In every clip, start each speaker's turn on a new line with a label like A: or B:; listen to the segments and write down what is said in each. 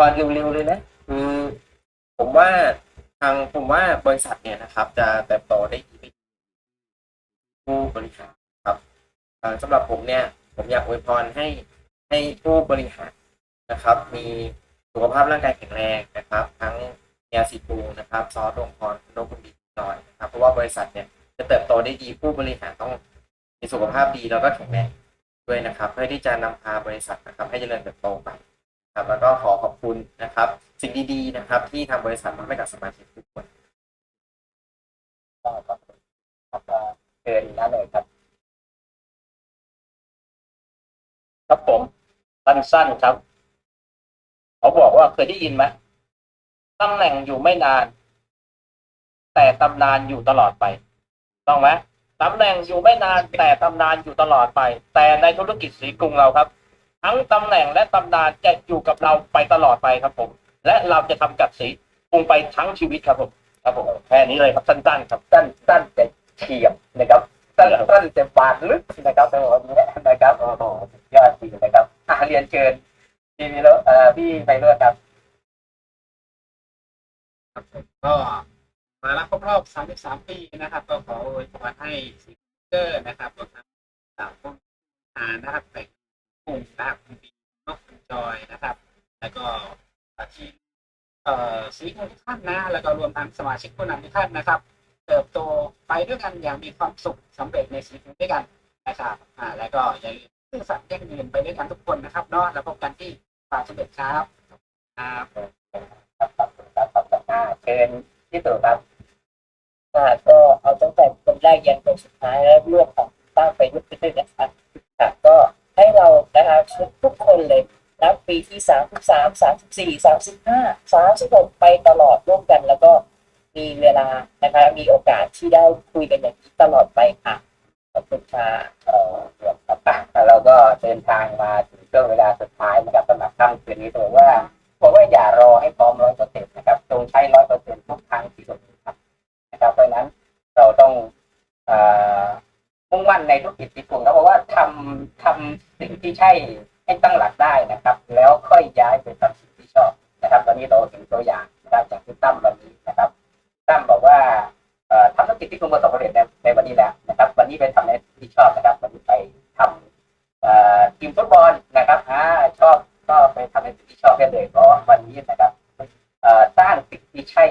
A: พรเร็วๆเลยนะคือผมว่าทางผมว่าบริษัทเนี่ยนะครับ จะเติบโตได้ดีไปผู้บริหารครับสำหรับผมเนี่ย ผมอยากอวยพรให้ให้ผู้บริหารนะครับ มีสุขภาพร่างกายแข็งแรงนะครับ ทั้งเนียสิปูนะครับ ซอสองพรนกบุญดีหน่อยนะครับ เพราะว่าบริษัทเนี่ยจะเติบโตได้ดีผู้บริหารต้องมีสุขภาพดีแล้วก็แข็งแรงด้วยนะครับ เพื่อที่จะนำพาบริษัทนะครับ ให้เจริญเติบโตไป ครับแล้วก็ขอขอบคุณนะครับ สิ่งดีๆนะครับ ที่ทางบริษัทมอบให้กับสมาชิกทุกคน
B: ก็ขอบคุณครับก็เชิญได้เลยครับ ครับผมสั้นๆครับเขาบอกว่าเคยได้ยินไหมตำแหน่งอยู่ไม่นาน แต่ตำนานอยู่ตลอดไปต้องไหมตำแหน่งอยู่ไม่นาน แต่ตำนานอยู่ตลอดไป แต่ในธุรกิจสีกรุงเราครับ ทั้งตำแหน่งและตำนานจะอยู่กับเราไปตลอดไปครับผม และเราจะทำกับสีกรุงไปทั้งชีวิตครับผมครับผมแค่นี้เลยครับสั้นๆครับสั้นสั้นแต่เฉียบนะครับสั้นสั้นแต่บาดลึกนะครับในวันนี้นะครับโอ้โหสุดยอดจริงนะครับอะเรียนเชิญพี่วิโรเอ่อพี่ไพโรจน์ครับ
C: ครับก็มาแล้วครบรอบ 33 ปีนะครับ ก็ขออวยพรให้ซิงเกอร์นะครับรวมทั้งสาวผู้ทานนะครับแต่ง กลุ่มนะครับคุณปีนกคุณจอยนะครับ แล้วก็ทีมเอ่อสีกรุงทุกท่านนะ แล้วก็รวมทั้งสมาชิกผู้นำทุกท่านนะครับ เติบโตไปด้วยกันอย่างมีความสุขสำเร็จในสีกรุงด้วยกันนะครับอ่าแล้วก็อย่าลืมซื่อสัตย์ยั่งยืนไปด้วยกันทุกคนนะครับเนาะแล้วพบกันที่ฟามสำเร็จครับครับ
B: ครับขอบคุณครับคุณมาเชิญพี่ตู่ครับอ่าก็เอาตั้งแต่คนแรกยันคนสุดท้ายแล้วรวบของตั้งไปยุคที่นะครับครับก็ ให้เรานะคะทุกคนเลยนับปีที่สามสิบสามสามสิบสี่สามสิบห้าสามสิบหกไปตลอดร่วมกัน แล้วก็มีเวลานะคะมีโอกาสที่ได้คุยกันอย่างนี้ตลอดไปค่ะขอบคุณค่ะเอ่อรวมต่างๆแล้วเราก็เดินทางมาถึงช่วงเวลาสุดท้ายนะครับสำหรับค่ำคืนนี้ถือว่าบอกว่า ใช่ให้ตั้งหลักได้นะครับ แล้วค่อยย้ายไปทำสิ่งที่ชอบนะครับตอนนี้เราเห็นตัวอย่างนะครับจากที่ตั้มวันนี้นะครับตั้มบอกว่าทำธุรกิจที่กลุ่มประสบความสำเร็จในวันนี้แล้วนะครับ วันนี้ไปทำในสิที่ชอบนะครับวันนี้ไปทำทีมฟุตบอลนะครับอ่าชอบก็ไปทำในสิ่งที่ชอบได้เลยเพราะวันนี้นะครับสร้างสิ่งที่ใช่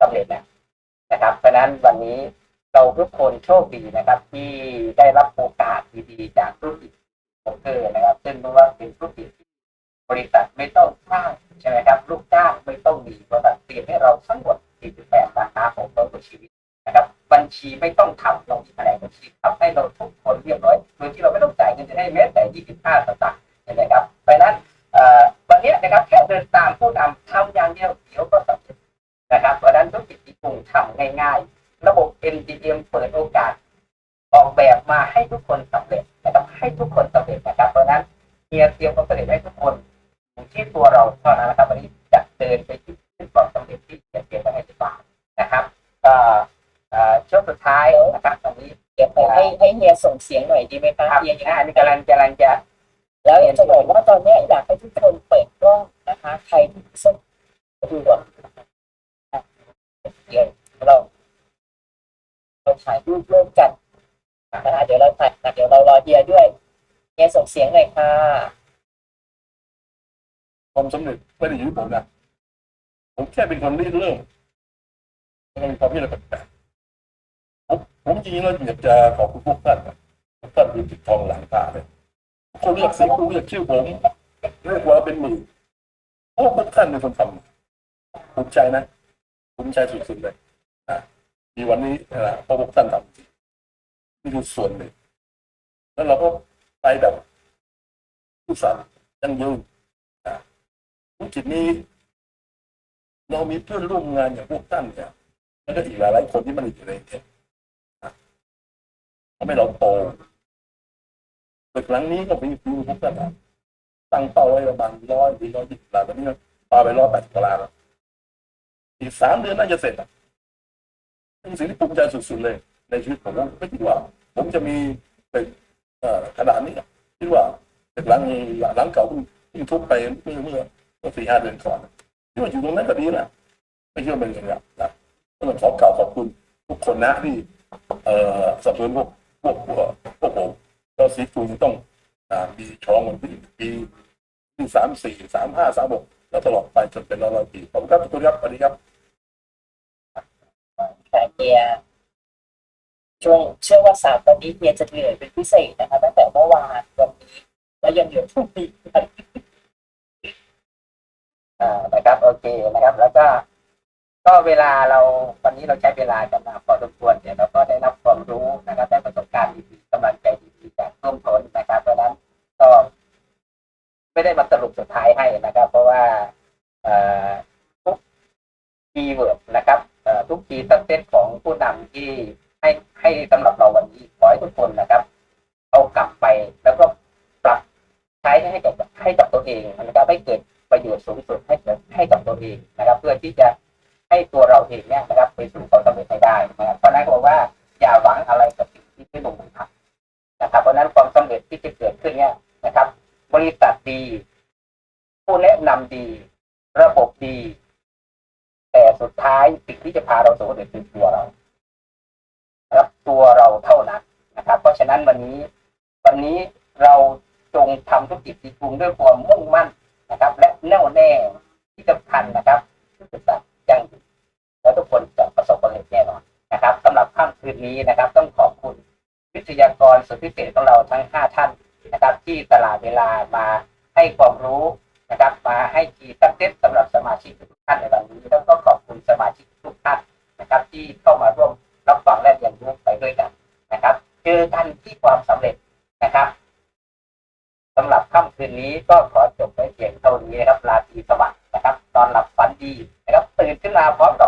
B: สำเร็จแล้วนะครับ เพราะนั้นวันนี้เราทุกคนโชคดีนะครับ ที่ได้รับโอกาสดีๆจากธุรกิจโบรกเกอร์ นะครับซึ่งไม่ว่าเป็นธุรกิจที่บริษัทไม่ต้องสร้างใช่ไหมครับลูกจ้างไม่ต้องมีบริษัทเตรียมให้เราทั้งหมด 48สาขาของเราต่อชีวิตนะครับ บัญชีไม่ต้องทำเรามีแผนบัญชีทำให้เราทุกคนเรียบร้อยโดยที่เราไม่ต้องจ่ายเงินจะให้แม้แต่ 25สตางค์ใช่ไหมครับเพราะนั้นวันนี้นะครับแค่เดินตามผู้นำทำอย่างเดียวเดี๋ยวก็สำเร็จนะครับเพราะนั้นธุรกิจที่กรุงทำง่ายๆ ระบบ MDM เปิดโอกาส ออกแบบมาให้ทุกคนสำเร็จนะครับให้ทุกคนสำเร็จนะครับเพราะนั้น เฮียเตรียมความสำเร็จให้ทุกคนอยู่ที่ตัวเราเท่านั้นนะครับวันนี้จะเดินไปที่ที่ความสำเร็จที่เฮียเตรียมไว้ให้ดีกว่านะครับก็เอ่อช่วงสุดท้ายนะครับตอนนี้เดี๋ยวให้ให้เฮียส่งเสียงหน่อยดีไหมครับเฮียยังอันนี้กำลังกำลังจะ แล้วอยากจะบอกว่าตอนนี้อยากให้ทุกคนเปิดกล้องนะคะใครที่สนดูอะเดี๋ยวเราเราถ่ายรูปร่วมกันนะคะเดี๋ยวเราถ่ายเดี๋ยวเรารอเดียด้วย เดียส่งเสียงหน่อยค่ะ
D: ความสำเร็จไม่ได้อยู่ที่ผมนะผมแค่เป็นคนริเริ่มมันมีความคิดอะไรแปลกๆผมผมจริงๆแล้วอยากจะขอบคุณพวกท่านนะพวกท่านดูติดทองหลังตาเลยคนเรียกสีกูเรียกชื่อผมเรียกว่าเป็นหมื่นพราะพวกท่านเป็นคนทำภูมิใจนะภูมิใจสุดๆเลยนะมีวันนี้นะเพราะพวกท่านทำนี่คือส่วนหนึ่งแล้วเราก็ แบบผู้สัตย์ยังยืนธุรกิจนี้ เรามีเพื่อนร่วมงานอย่างพวกท่านเนี่ยแล้วก็อีกหลายๆคนที่มันอยู่ในเนี่ยทำให้เราโตตึกหลังนี้ก็มีคือพวกท่านนตั้งเป้าไว้ประมาณร้อยหรือร้อยยี่สิบล้านตอนนี้ก็ปาไปร้อยแปดสิบล้านแล้วอีกสามเดือนน่าจะเสร็จอะเป็นสิ่งที่ภูมิใจสุดๆเลย ในชีวิตผมไม่คิดว่า ผมจะมีเอ่อ ขนาดนี้คิดว่าตึกหลังหลังเก่าเพิ่งเพิ่งทุบไปเมื่อเมื่อเมื่อสี่ห้าเดือนก่อนที่ว่าอยู่ตรงนั้นก็ดีนะไม่ใช่ว่าเป็นอย่างนี้นะก็ต้องขอกล่าวขอบคุณทุกคนนะที่เอ่อสนับสนุนพวกพวกพวกพวกผมแล้วสีฟูต้องอมีช่องวันที่ปีที่สามสี่สามห้าสามหกแล้วตลอดไปจนเป็นร้อยๆปีขอบคุณครับทุกคนครับสวัสดีครับ
B: แต่เฮีย ช่วงเชื่อว่าสามวันนี้เฮียจะเหนื่อยเป็นพิเศษนะคะตั้งแต่เมื่อวานวันนี้แล้วยังเหลือพรุ่งนี้อ่านะครับโอเคนะครับ แล้วก็ ก็เวลาเราวันนี้เราใช้เวลากันมาพอสมควรเดี๋ยวเราก็ได้รับความรู้นะครับ ได้ประสบการณ์ดีๆกำลังใจดีๆจากร่วมทนนะครับเพราะนั้นก็ไม่ได้มาสรุปสุดท้ายให้นะครับ เพราะว่าทุกคีย์เวิร์ดนะครับทุกคีย์ตั้งเซตของผู้นำที่ ให้ให้สำหรับเราวันนี้ขอให้ทุกคนนะครับ เอากลับไปแล้วก็ปรับใช้ให้กับให้กับตัวเองนะครับให้เกิดประโยชน์สูงสุดให้กับให้กับตัวเองนะครับ เพื่อที่จะให้ตัวเราเองเนี่ยนะครับไปสู่ความสำเร็จให้ได้นะครับเพราะนั้นบอกว่าอย่าหวังอะไรกับสิ่งที่ไม่ลงมือทำนะครับ เพราะนั้นความสำเร็จที่จะเกิดขึ้นเนี่ยนะครับ บริษัทดี ผู้แนะนำดี ระบบดี แต่สุดท้ายสิ่งที่จะพาเราสู่ความสำเร็จคือตัวเรา ตัวเราเท่านั้นนะครับ เพราะฉะนั้นวันนี้ วันนี้เราจงทำธุรกิจดีกรุงด้วยความมุ่งมั่นนะครับ และแน่วแน่ที่สำคัญนะครับบริษัทยังอยู่แล้วทุกคนจะประสบความสำเร็จแน่นอนนะครับสำหรับค่ำคืนนี้นะครับ ต้องขอบคุณวิทยากรสุดพิเศษของเราทั้งห้าท่านนะครับ ที่ตลาดเวลามาให้ความรู้นะครับ มาให้กีตั้งเซตสำหรับสมาชิกทุกท่านในวันนี้แล้วก็ขอบคุณสมาชิกทุกท่านนะครับ ที่เข้ามาร่วม นี้ก็ขอจบไว้เพียงเท่านี้นะครับ ราตรีสวัสดิ์นะครับ ตอนหลับฝันดีนะครับ ตื่นขึ้นมาพร้อมกั
A: บ